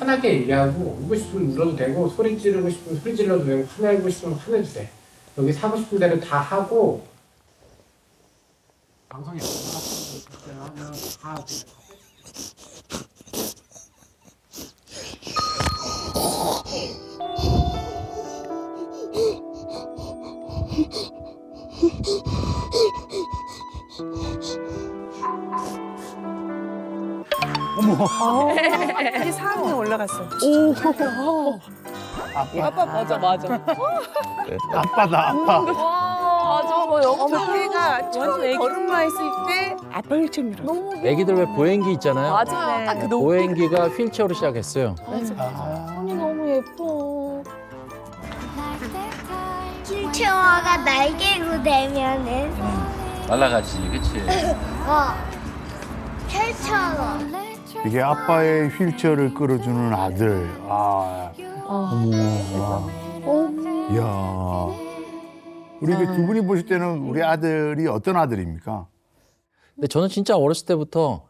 편하게 얘기하고 울고 싶으면 울어도 되고 소리 지르고 싶으면 소리 질러도 되고 화내고 싶으면 화내도 돼. 여기 사고 싶은 대로 다 하고 방송에 안 나가면 다 돼. 이제 4학년 올라갔어. 아빠 맞아 맞아. 아빠다 아빠. 맞아 뭐 영어 저때가 처음 걸음마 했을 때 아빠 휠체어 밀어. 너무 애기들 왜 보행기 있잖아요. 맞아요. 딱그 너무 보행기가 휠체어로 시작했어요. 손이 너무 예뻐. 휠체어가 날개로 되면은 날아가지, 그치? 어 헬처럼 이게 아빠의 휠체어를 끌어주는 아들. 아, 어머. 이야. 우리 그두 분이 보실 때는 우리 아들이 어떤 아들입니까? 근데 저는 진짜 어렸을 때부터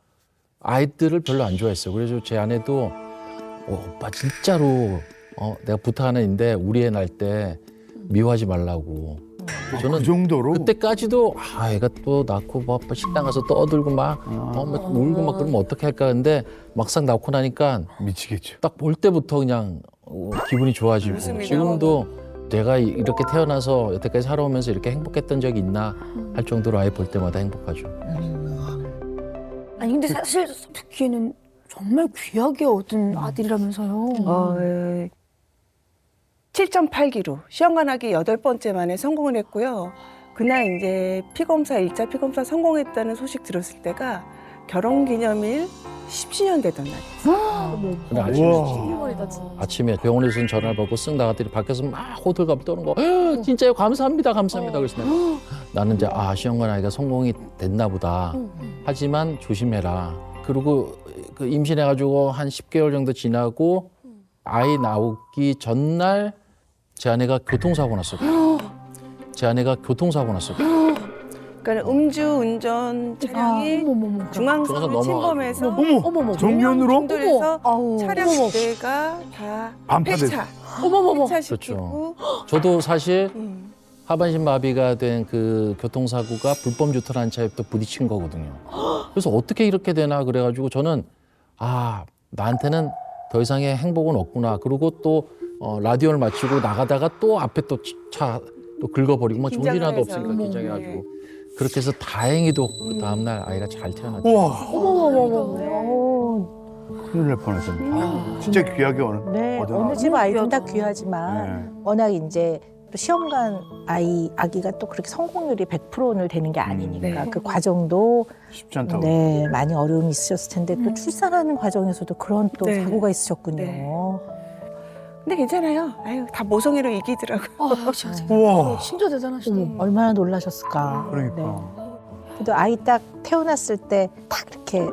아이들을 별로 안 좋아했어요. 그래서 제 아내도 어, 오빠 진짜로 어, 내가 부탁하는 인데 우리 애 날 때 미워하지 말라고. 저는 그 정도로? 그때까지도 아 애가 또 낳고 뭐 식당 가서 떠들고 막, 어, 막 울고 막 그러면 어떻게 할까 근데 막상 낳고 나니까 미치겠죠. 딱 볼 때부터 그냥 어, 기분이 좋아지고 웃음이 지금도 내가 이- 이렇게 태어나서 여태까지 살아오면서 이렇게 행복했던 적이 있나 할 정도로 아이 볼 때마다 행복하죠. 아니 근데 사실 듣기에는 정말 귀하게 얻은 아들이라면서요. 어, 7.8기로 시험관하기 여덟 번째 만에 성공을 했고요. 그날 이제 피검사 일차 피검사 성공했다는 소식 들었을 때가 결혼 기념일 10주년 되던 날이에요. 근데 아침에. 아침에 병원에서 전화를 받고 쓱 나갔더니 밖에서 막 호들갑 떠는 거 "헉, 진짜요? 감사합니다 감사합니다 그래서 내가 나는 이제 아 시험관 아이가 성공이 됐나 보다. 하지만 조심해라. 그리고 그 임신해가지고 한 10개월 정도 지나고 아이 나오기 전날 제 아내가 교통사고 났어요 제 아내가 교통사고 났어요 그러니까 음주 운전 차량이 어머머머. 중앙선을 중앙선 침범해서 어머, 어머머. 정면으로? 충돌해서 아우. 차량 두 대가 다 반파됐- 폐차, 어머머머. 폐차시키고 저도 사실 음. 하반신 마비가 된 그 교통사고가 불법 유턴한 차에 또 부딪힌 거거든요. 그래서 어떻게 이렇게 되나 그래가지고 저는 아 나한테는 더 이상의 행복은 없구나. 그리고 또 어, 라디오를 마치고 나가다가 또 앞에 또 차 또 긁어버리고 막 긴장을 정신하도 해서. 없으니까 어머, 긴장해가지고 그렇게 해서 다행히도 그 다음날 아이가 잘 태어났죠. 우와. 큰일 날 뻔했습니다. 진짜 귀하게 오는. 네, 어느 아들. 집 아이든 다 귀하지만 네. 워낙 이제 또 시험관 아이 아기가 또 그렇게 성공률이 100%는 되는 게 아니니까 네. 그 과정도 쉽지 않다고. 네 많이 어려움이 있으셨을 텐데 또 출산하는 과정에서도 그런 또 네. 사고가 있으셨군요. 네. 근데 괜찮아요. 아유 다 모성애로 이기더라고요. 아, 진짜. 우와, 진짜 대단하시다. 어머, 얼마나 놀라셨을까. 그러니까. 네. 그래도 아이 딱 태어났을 때 딱 이렇게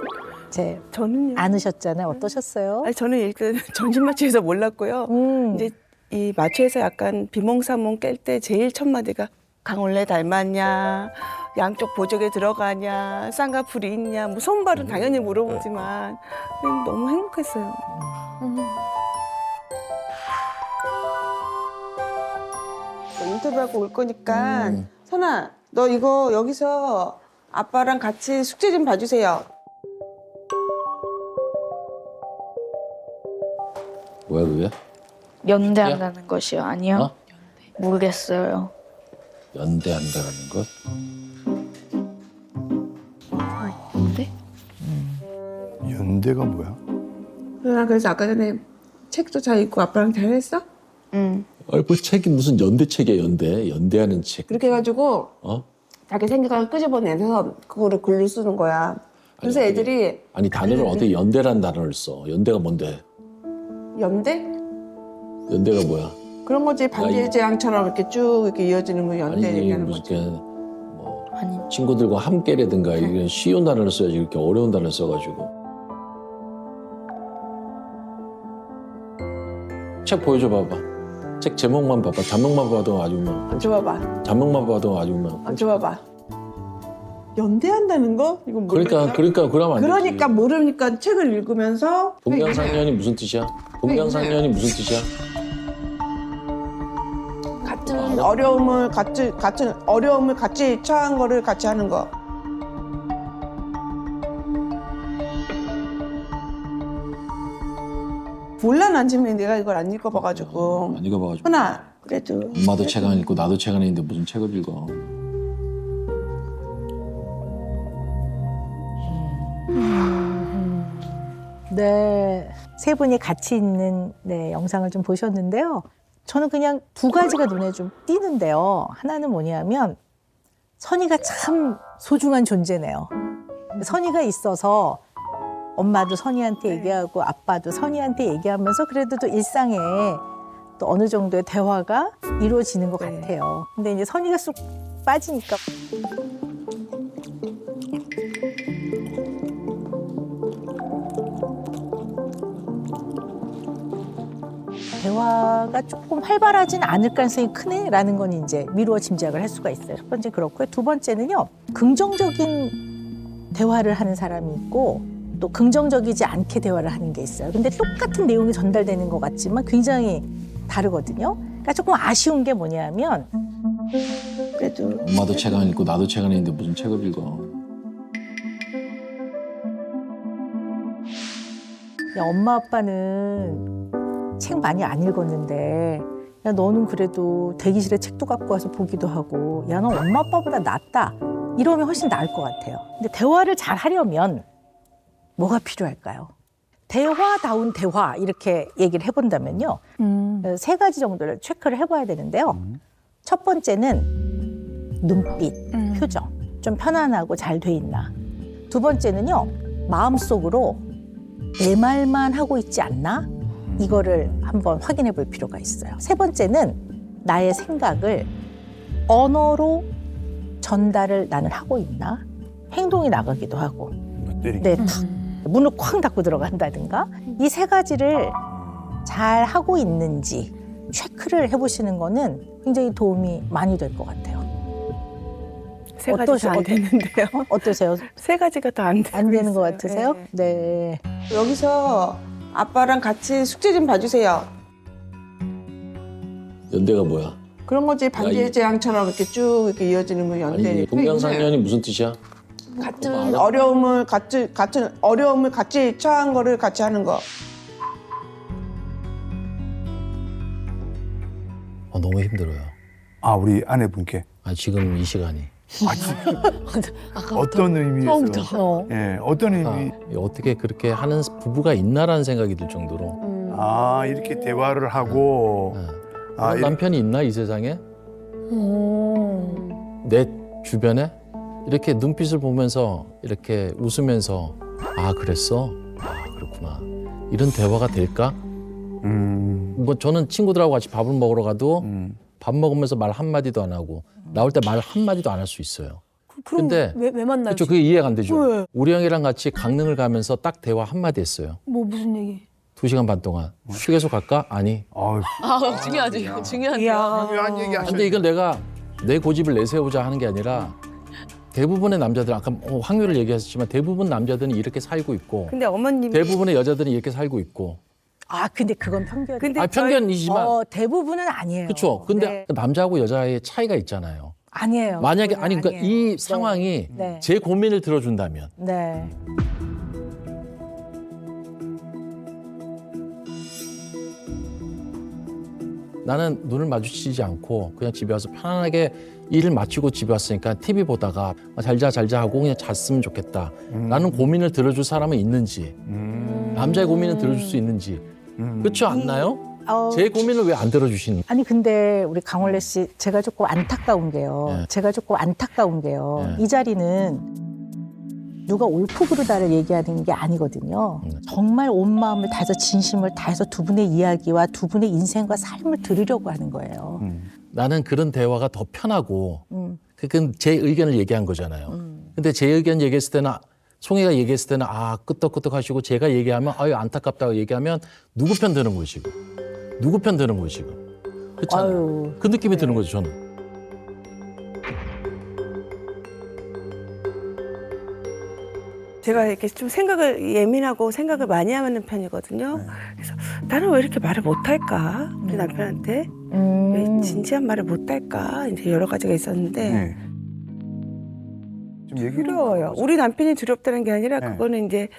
이제 저는요. 안으셨잖아요. 어떠셨어요? 아니 저는 일단 전진마취에서 몰랐고요. 음. 이제 이 마취에서 약간 비몽사몽 깰 때 제일 첫 마디가 강원래 닮았냐, 양쪽 보조개 들어가냐, 쌍꺼풀이 있냐, 뭐 손발은 당연히 물어보지만 그냥 너무 행복했어요. 인터뷰하고 올 거니까 음. 선아, 너 이거 여기서 아빠랑 같이 숙제 좀 봐주세요. 뭐야 그게? 연대한다는 것이요? 아니요. 어? 모르겠어요. 연대한다라는 것? 뭔데? 연대가 뭐야? 나 그래서 아까 전에 책도 잘 읽고 아빠랑 잘 했어? 응. 뭐 책이 무슨 연대 책이야 연대 연대하는 책. 그렇게 해가지고 어? 자기 생각을 끄집어내서 그거를 글로 쓰는 거야. 그래서 아니, 애들이 아니 단어를 어떻게 연대라는 단어를 써? 연대가 뭔데? 연대? 연대가 뭐야? 그런 거지 반지의 제왕처럼 이렇게 쭉 이렇게 이어지는 거 연대 아니 얘기하는 무슨 거지. 이렇게 뭐 아니, 친구들과 함께라든가 이런 쉬운 단어를 써야지 이렇게 어려운 단어를 써가지고 책 보여줘 봐봐 책 제목만 봐봐 자막만 봐도 아주 뭐 어, 줘봐봐. 자막만 봐도 아주 뭐 어, 줘봐봐. 연대한다는 거? 이거 모르겠다. 그러니까 그러니까 그러면 안 되지. 그러니까 모르니까 책을 읽으면서 동명상련이 무슨 뜻이야? 동명상련이 무슨 뜻이야? 같은 어려움을 같이 같은 어려움을 같이 처한 거를 같이 하는 거. 몰라 난 지금 내가 이걸 안 읽어봐가지고 안 읽어봐가지고. 하나 그래도 엄마도 책 안 읽고 나도 책 안 읽는데 무슨 책을 읽어? 네. 세 분이 같이 있는 네, 영상을 좀 보셨는데요. 저는 그냥 두 가지가 눈에 좀 띄는데요. 하나는 뭐냐면 선이가 참 소중한 존재네요. 선이가 있어서 엄마도 선이한테 얘기하고 아빠도 선이한테 얘기하면서 그래도 또 일상에 또 어느 정도의 대화가 이루어지는 것 네. 같아요. 근데 이제 선이가 쏙 빠지니까 대화가 조금 활발하진 않을 가능성이 크네라는 건 이제 미루어 짐작을 할 수가 있어요. 첫 번째 그렇고요. 두 번째는요. 긍정적인 대화를 하는 사람이 있고 또 긍정적이지 않게 대화를 하는 게 있어요. 근데 똑같은 내용이 전달되는 것 같지만 굉장히 다르거든요. 그러니까 조금 아쉬운 게 뭐냐면 그래도 엄마도 책 안 읽고 나도 책 안 읽는데 무슨 책을 읽어? 야, 엄마 아빠는 책 많이 안 읽었는데 야 너는 그래도 대기실에 책도 갖고 와서 보기도 하고 야 너 엄마 아빠보다 낫다 이러면 훨씬 나을 것 같아요. 근데 대화를 잘 하려면 뭐가 필요할까요? 대화다운 대화 이렇게 얘기를 해본다면요 음. 어, 세 가지 정도를 체크를 해봐야 되는데요. 첫 번째는 눈빛, 음. 표정 좀 편안하고 잘 돼 있나. 두 번째는요 마음속으로 내 말만 하고 있지 않나 이거를 한번 확인해 볼 필요가 있어요. 세 번째는 나의 생각을 언어로 전달을 나는 하고 있나 행동이 나가기도 하고 네, 탁 문을 쾅 닫고 들어간다든가 이 세 가지를 잘 하고 있는지 체크를 해보시는 거는 굉장히 도움이 많이 될 것 같아요. 세 가지 다안 어떠시- 되는데요. 어떠세요? 세 가지가 다 안 되고 안 되는 것 있어요. 같으세요? 네. 네. 여기서 아빠랑 같이 숙제 좀 봐주세요. 연대가 뭐야? 그런 거지 반지의 이- 제왕처럼 이렇게 쭉 이렇게 이어지는 거 연대. 아니 동명상련이 무슨 뜻이야? 같은 어려움을 같이 같은 어려움을 같이 처한 거를 같이 하는 거. 어, 너무 힘들어요. 아 우리 아내분께 아 지금 이 시간이. 아, 어떤 의미에서 어. 예 어떤 의미 아, 어떻게 그렇게 하는 부부가 있나라는 생각이 들 정도로. 아 이렇게 대화를 하고 네. 아, 이렇게- 남편이 있나 이 세상에? 내 주변에 이렇게 눈빛을 보면서 이렇게 웃으면서 아 그랬어 아 그렇구나 이런 대화가 될까? 음, 뭐 저는 친구들하고 같이 밥을 먹으러 가도 음. 밥 먹으면서 말 한마디도 안 하고 나올 때 말 한마디도 안 할 수 있어요. 그럼 근데 왜, 왜 만나요? 그렇죠. 그게 이해가 안 되죠. 왜? 우리 형이랑 같이 강릉을 가면서 딱 대화 한마디 했어요. 뭐 무슨 얘기? 두 시간 반 동안 휴게소 갈까? 아니. 아유, 아, 중요하지. 중요한데. 중요한 얘기 하셨네. 근데 이건 내가 내 고집을 내세우자 하는 게 아니라 대부분의 남자들 아까 뭐 확률을 얘기하셨지만 대부분 남자들은 이렇게 살고 있고 근데 어머님이 대부분의 여자들은 이렇게 살고 있고 아 근데 그건 편견. 근데 아 편견이지만 어, 대부분은 아니에요. 그렇죠. 근데 네. 남자하고 여자의 차이가 있잖아요. 아니에요. 만약에 아니 그러니까 아니에요. 이 상황이 네. 제 고민을 들어준다면 네. 나는 눈을 마주치지 않고 그냥 집에 와서 편안하게 일을 마치고 집에 왔으니까 TV 보다가 아, 잘자 잘자 하고 그냥 잤으면 좋겠다. 라는 고민을 들어줄 사람은 있는지 음, 남자의 고민을 들어줄 수 있는지 음. 그렇지 않나요? 어, 제 고민을 왜 안 들어주시는? 아니 근데 우리 강원래 씨 제가 조금 안타까운 게요. 네. 제가 조금 안타까운 게요. 네. 이 자리는 누가 옳고 그르다를 얘기하는 게 아니거든요. 음. 정말 온 마음을 다해서 진심을 다해서 두 분의 이야기와 두 분의 인생과 삶을 들으려고 하는 거예요. 음. 나는 그런 대화가 더 편하고 음. 그건 제 의견을 얘기한 거잖아요. 근데 제 의견 얘기했을 때는 송이가 얘기했을 때는 아 끄떡끄떡 하시고 제가 얘기하면 아유 안타깝다고 얘기하면 누구 편 드는 지금? 누구 편 드는 지금? 그렇잖아요. 아유. 그 느낌이 드는 거죠 저는. 제가 이렇게 좀 생각을 예민하고 생각을 많이 하는 편이거든요. 그래서 나는 왜 이렇게 말을 못할까 우리 남편한테 왜 진지한 말을 못할까 이제 여러 가지가 있었는데 네. 좀 얘기를 두려워요. 우리 남편이 두렵다는 게 아니라 네. 그거는 이제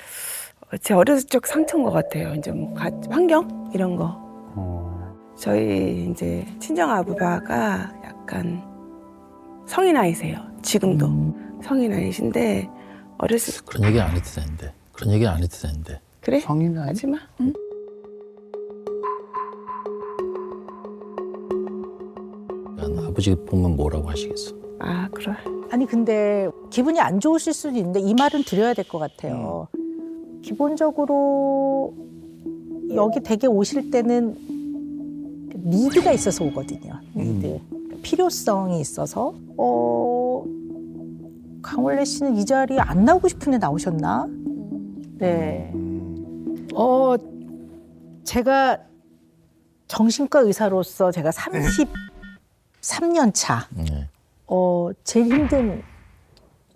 제 어렸을 적 상처인 것 같아요. 이제 뭐 가- 환경 이런 거. 어. 저희 이제 친정 아부바가 약간 성인 아이세요. 지금도 성인 아이신데 어렸을 그런 얘기 안 해도 되는데. 그런 얘기 안 해도 되는데. 그래 성인 아니? 하지 마. 난 아버지 보면 뭐라고 하시겠어. 아 그래. 아니 근데 기분이 안 좋으실 수도 있는데 이 말은 드려야 될 것 같아요. 기본적으로 여기 댁에 오실 때는 니드가 있어서 오거든요. 니드 필요성이 있어서 어 강원래 씨는 이 자리에 안 나오고 싶은데 나오셨나? 네. 음. 어 제가 정신과 의사로서 제가 33년 차. 네. 어, 제일 힘든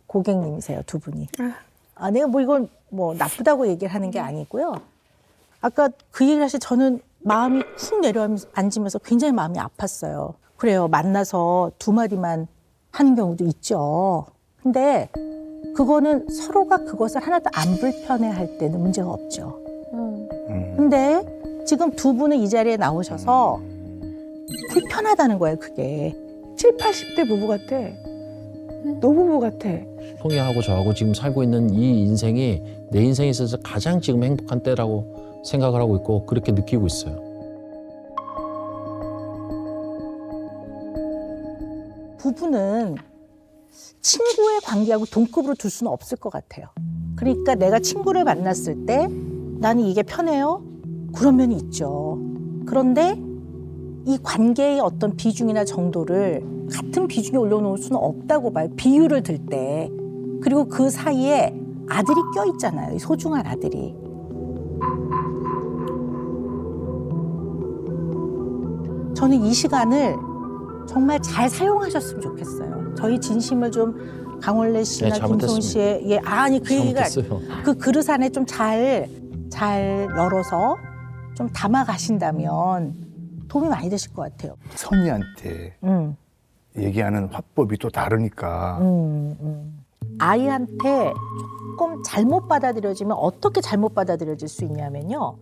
고객님이세요, 두 분이. 아. 아, 내가 뭐 이건 뭐 나쁘다고 얘기를 하는 게 아니고요. 아까 그 얘기를 하실 때 저는 마음이 쿵 내려앉으면서 굉장히 마음이 아팠어요. 그래요. 만나서 두 마디만 하는 경우도 있죠. 근데 그거는 서로가 그것을 하나도 안 불편해 할 때는 문제가 없죠. 음. 근데 지금 두 분은 이 자리에 나오셔서 불편하다는 거예요, 그게. 7, 80대 부부 같아. 노부부 같아. 송이하고 저하고 지금 살고 있는 이 인생이 내 인생에 있어서 가장 지금 행복한 때라고 생각을 하고 있고 그렇게 느끼고 있어요. 부부는 친구의 관계하고 동급으로 둘 수는 없을 것 같아요. 그러니까 내가 친구를 만났을 때 나는 이게 편해요? 그런 면이 있죠. 그런데 이 관계의 어떤 비중이나 정도를 같은 비중에 올려놓을 수는 없다고 봐요. 비율을 들 때. 그리고 그 사이에 아들이 껴있잖아요. 이 소중한 아들이. 저는 이 시간을 정말 잘 사용하셨으면 좋겠어요. 저희 진심을 좀 강원래 씨나 네, 김소은. 씨의 예, 아니 그 얘기가 잘못했어요. 그 그릇 안에 좀 잘잘 열어서 좀 담아 가신다면 도움이 많이 되실 것 같아요. 선이한테 음, 얘기하는 화법이 또 다르니까. 음, 음. 아이한테 조금 잘못 받아들여지면 어떻게 잘못 받아들여질 수 있냐면요.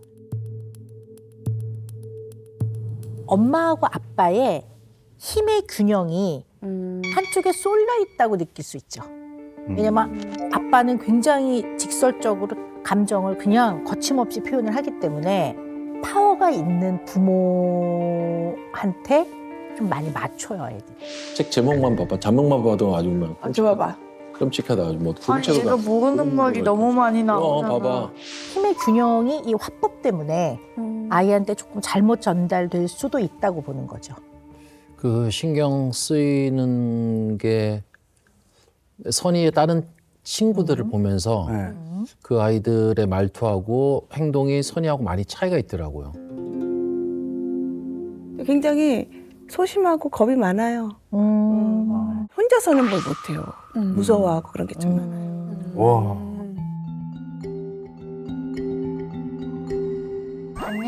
엄마하고 아빠의 힘의 균형이 한쪽에 쏠려 있다고 느낄 수 있죠. 음. 왜냐면 아빠는 굉장히 직설적으로 감정을 그냥 거침없이 표현을 하기 때문에 파워가 있는 부모한테 좀 많이 맞춰요, 애들이. 책 제목만 봐봐. 자막만 봐도 아주 막 아, 줘봐봐. 끔찍하다. 아주 뭐 아니 얘가 모르는 말이 너무 많이 어, 나오잖아. 봐봐. 힘의 균형이 이 화법 때문에 음. 아이한테 조금 잘못 전달될 수도 있다고 보는 거죠. 그 신경 쓰이는 게 선의의 다른 친구들을 보면서 네. 그 아이들의 말투하고 행동이 선의하고 많이 차이가 있더라고요. 굉장히 소심하고 겁이 많아요. 음. 혼자서는 뭘 못해요. 무서워하고 그런 게 좀 많아요. 음. 와.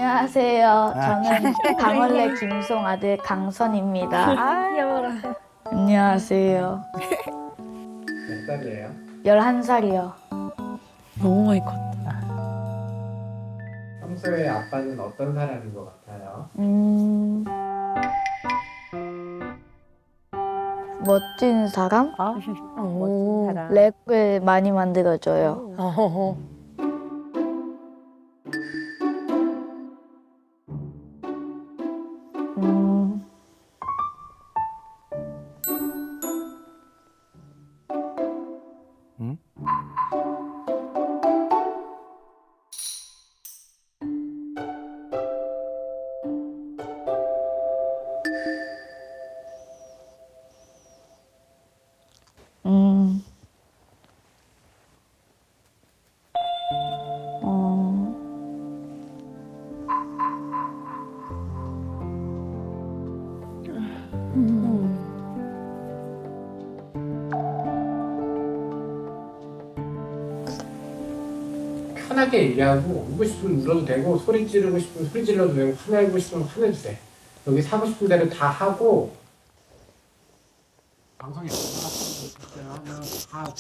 안녕하세요. 저는 강원래 김송 아들 강선입니다. 안녕하세요. 몇 살이에요? 11살이요. 너무 많이 컸다. 평소에 아빠는 어떤 사람인 것 같아요? 음... 멋진 사람? 아, 멋진 사람. 랩을 많이 만들어줘요. 음... 편하게 얘기하고 울고 싶으면 울어도 되고 소리 지르고 싶으면 소리 질러도 되고 화내고 싶으면 화내도 돼. 여기 사고 싶은 대로 다 하고 방송에 하면 다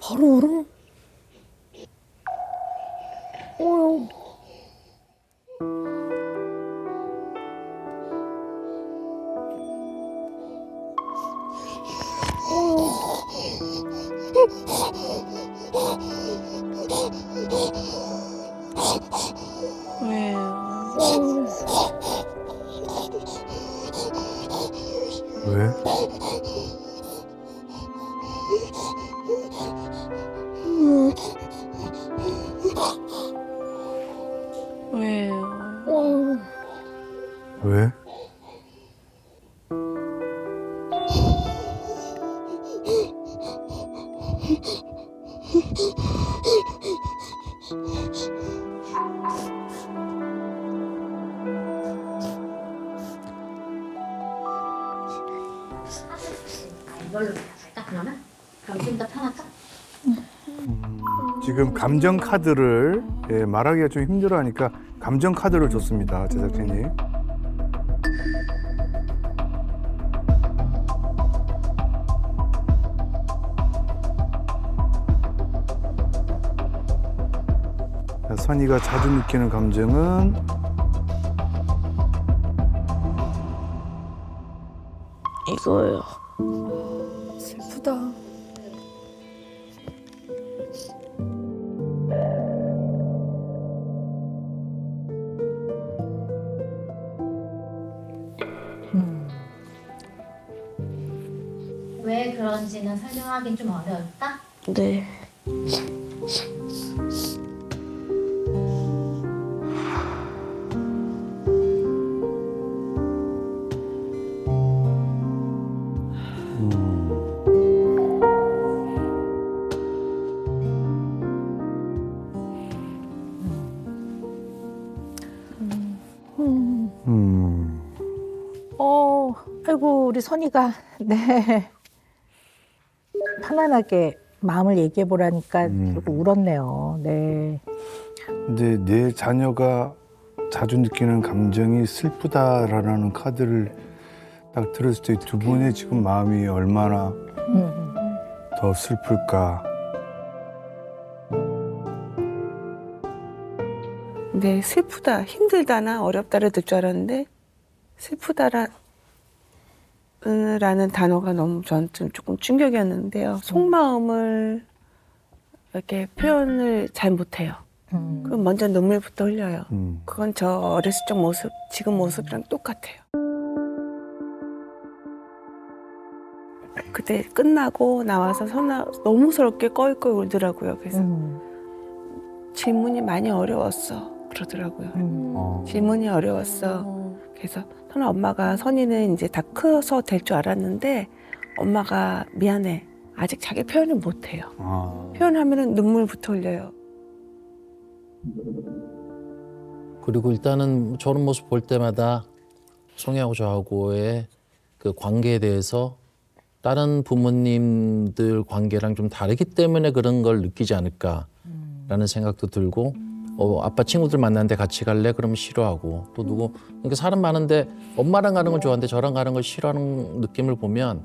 바로 울어. 지금 감정 카드를 예, 말하기가 좀 힘들어하니까 감정 카드를 줬습니다 제작진이. 자, 선이가 자주 느끼는 감정은 이거요. 네. 음, 어, 아이고 우리 선이가 네 편안하게 마음을 얘기해 보라니까 음. 결국 울었네요. 네. 근데 내 자녀가 자주 느끼는 감정이 슬프다라는 카드를 딱 들었을 때 두 분의 지금 마음이 얼마나 음. 더 슬플까. 근데 슬프다, 힘들다나 어렵다를 듣줄 알았는데 슬프다라 라는 단어가 너무 저한테 조금 충격이었는데요. 속마음을 이렇게 표현을 잘 못해요. 음. 그럼 먼저 눈물부터 흘려요. 음. 그건 저 어렸을 적 모습, 지금 모습이랑 똑같아요. 그때 끝나고 나와서 선아 너무 서럽게 껄껄 울더라고요. 그래서 음. 질문이 많이 어려웠어. 그러더라고요. 음. 어. 질문이 어려웠어. 그래서 선아 엄마가 선이는 이제 다 커서 될 줄 알았는데 엄마가 미안해. 아직 자기 표현을 못 해요. 아. 표현하면은 눈물부터 흘려요. 그리고 일단은 저런 모습 볼 때마다 송이하고 저하고의 그 관계에 대해서 다른 부모님들 관계랑 좀 다르기 때문에 그런 걸 느끼지 않을까라는 생각도 들고 어, 아빠 친구들 만나는데 같이 갈래? 그러면 싫어하고 또 누구 그러니까 사람 많은데 엄마랑 가는 건 좋아하는데 저랑 가는 걸 싫어하는 느낌을 보면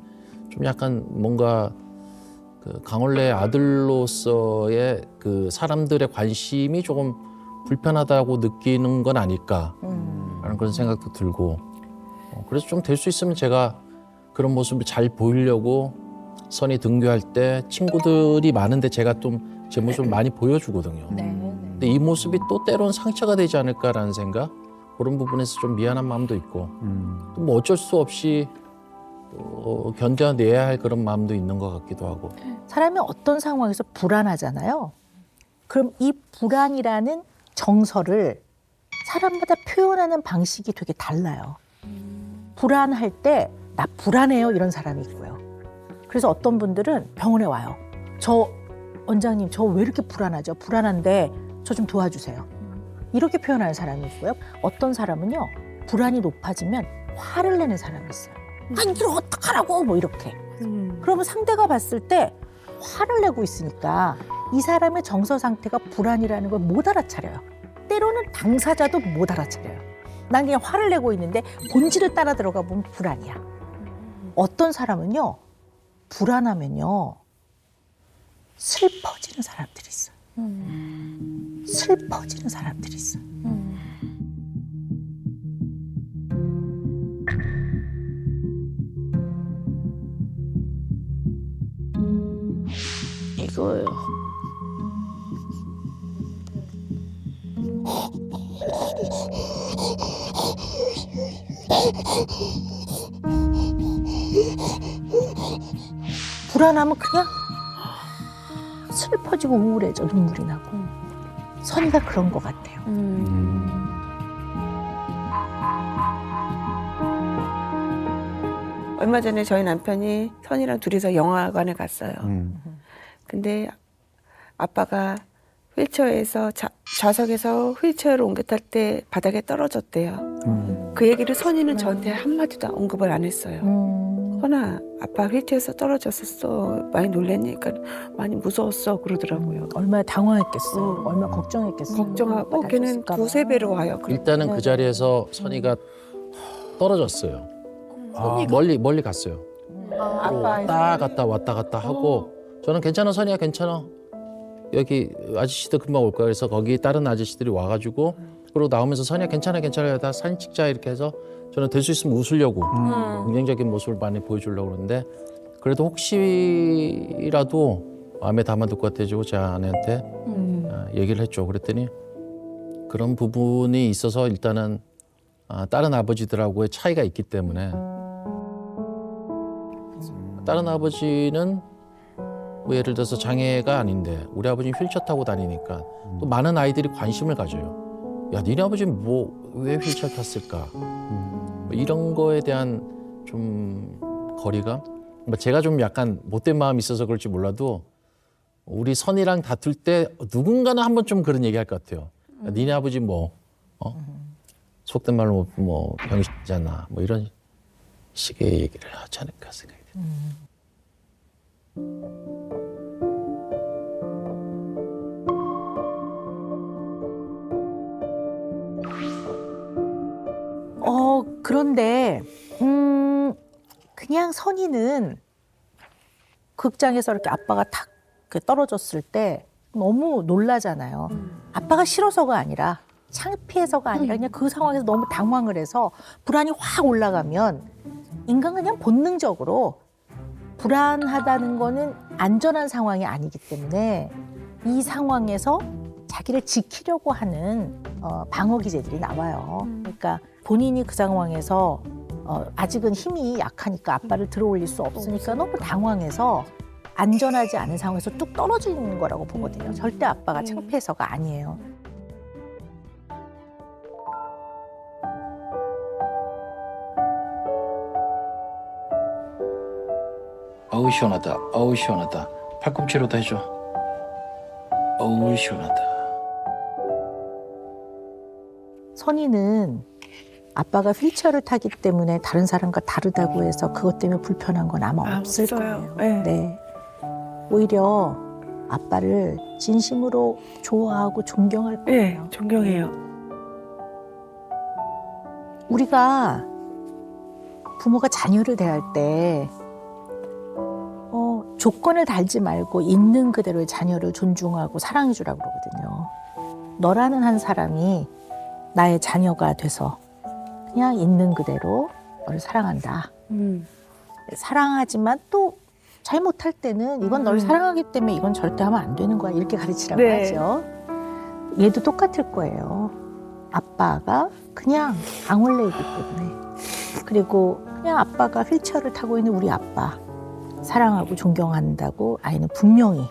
좀 약간 뭔가 그 강원래 아들로서의 그 사람들의 관심이 조금 불편하다고 느끼는 건 아닐까라는 그런 생각도 들고 어, 그래서 좀 될 수 있으면 제가 그런 모습을 잘 보이려고 선이 등교할 때 친구들이 많은데 제가 좀 제 모습을 많이 보여주거든요. 근데 이 모습이 또 때론 상처가 되지 않을까라는 생각 그런 부분에서 좀 미안한 마음도 있고 음. 또뭐 어쩔 수 없이 어, 견뎌내야 할 그런 마음도 있는 것 같기도 하고 사람이 어떤 상황에서 불안하잖아요. 그럼 이 불안이라는 정서를 사람마다 표현하는 방식이 되게 달라요. 불안할 때 나 불안해요 이런 사람이 있고요. 그래서 어떤 분들은 병원에 와요. 저 원장님 저 왜 이렇게 불안하죠? 불안한데 저 좀 도와주세요. 이렇게 표현하는 사람이 있고요. 어떤 사람은요 불안이 높아지면 화를 내는 사람이 있어요. 아니 이걸 어떡하라고 뭐 이렇게. 음. 그러면 상대가 봤을 때 화를 내고 있으니까 이 사람의 정서 상태가 불안이라는 걸 못 알아차려요. 때로는 당사자도 못 알아차려요. 난 그냥 화를 내고 있는데 본질을 따라 들어가 보면 불안이야. 어떤 사람은요, 불안하면요, 슬퍼지는 사람들이 있어요. 슬퍼지는 사람들이 있어요. 이거요. 불안하면 그냥 슬퍼지고 우울해져 눈물이 나고 선이가 그런 것 같아요. 얼마 전에 저희 남편이 선이랑 둘이서 영화관에 갔어요. 음. 근데 아빠가 휠체어에서 자, 좌석에서 휠체어를 옮겨 탈 때 바닥에 떨어졌대요. 음. 그 얘기를 선이는 저한테 한마디도 언급을 안 했어요. 음. 선아, 아빠 휠체어에서 떨어졌었어. 많이 놀랬니? 그러니까 많이 무서웠어. 그러더라고요. 얼마나 당황했겠어. 어. 얼마나 걱정했겠어. 걱정하고 걔는 두세 배로 와요. 일단은 네. 그 자리에서 선이가 떨어졌어요. 어, 멀리 멀리 갔어요. 아빠 왔다 갔다 왔다 갔다 하고 저는 괜찮아 선이야 괜찮아 여기 아저씨도 금방 올 거야 그래서 거기 다른 아저씨들이 와가지고 그리고 나오면서 선이야 괜찮아 괜찮아 다 사진 찍자 이렇게 해서 저는 될 수 있으면 웃으려고 긍정적인 모습을 많이 보여주려고 그러는데 그래도 혹시라도 마음에 담아둘 것 같아지고 제 아내한테 아, 얘기를 했죠. 그랬더니 그런 부분이 있어서 일단은 아, 다른 아버지들하고의 차이가 있기 때문에 다른 아버지는 뭐 예를 들어서 장애가 아닌데 우리 아버지는 휠체어 타고 다니니까 또 많은 아이들이 관심을 가져요. 야, 니네 아버지는 뭐 왜 휠체어 탔을까? 뭐 이런 거에 대한 좀 거리감? 뭐 제가 좀 약간 못된 마음이 있어서 그럴지 몰라도 우리 선이랑 다툴 때 누군가는 한번좀 그런 얘기 할 것 같아요. 야, 니네 아버지 뭐, 어? 속된 말로 뭐, 뭐 병신이잖아. 뭐 이런 식의 얘기를 하지 않을까 생각이 돼요. 어, 그런데, 음, 그냥 선이는 극장에서 이렇게 아빠가 탁 이렇게 떨어졌을 때 너무 놀라잖아요. 아빠가 싫어서가 아니라 창피해서가 아니라 그냥 그 상황에서 너무 당황을 해서 불안이 확 올라가면 인간은 그냥 본능적으로 불안하다는 거는 안전한 상황이 아니기 때문에 이 상황에서 자기를 지키려고 하는 어, 방어 기제들이 나와요. 그러니까 본인이 그 상황에서 어, 아직은 힘이 약하니까 아빠를 들어 올릴 수 없으니까 너무 당황해서 안전하지 않은 상황에서 뚝 떨어지는 거라고 보거든요. 절대 아빠가 창피해서가 아니에요. 어우 시원하다. 어우 시원하다. 팔꿈치로도 해줘. 어우 시원하다. 선이는 아빠가 휠체어를 타기 때문에 다른 사람과 다르다고 해서 그것 때문에 불편한 건 아마 아, 없을 없어요. 거예요. 네. 네. 오히려 아빠를 진심으로 좋아하고 존경할 거예요. 네, 존경해요. 우리가 부모가 자녀를 대할 때 어, 조건을 달지 말고 있는 그대로의 자녀를 존중하고 사랑해 주라고 그러거든요. 너라는 한 사람이 나의 자녀가 돼서 그냥 있는 그대로 너를 사랑한다. 음. 사랑하지만 또 잘못할 때는 이건 널 음. 사랑하기 때문에 이건 절대 하면 안 되는 거야. 이렇게 가르치라고 네. 하죠. 얘도 똑같을 거예요. 아빠가 그냥 강원래이기 때문에. 그리고 그냥 아빠가 휠체어를 타고 있는 우리 아빠. 사랑하고 존경한다고 아이는 분명히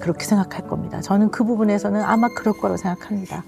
그렇게 생각할 겁니다. 저는 그 부분에서는 아마 그럴 거라고 생각합니다.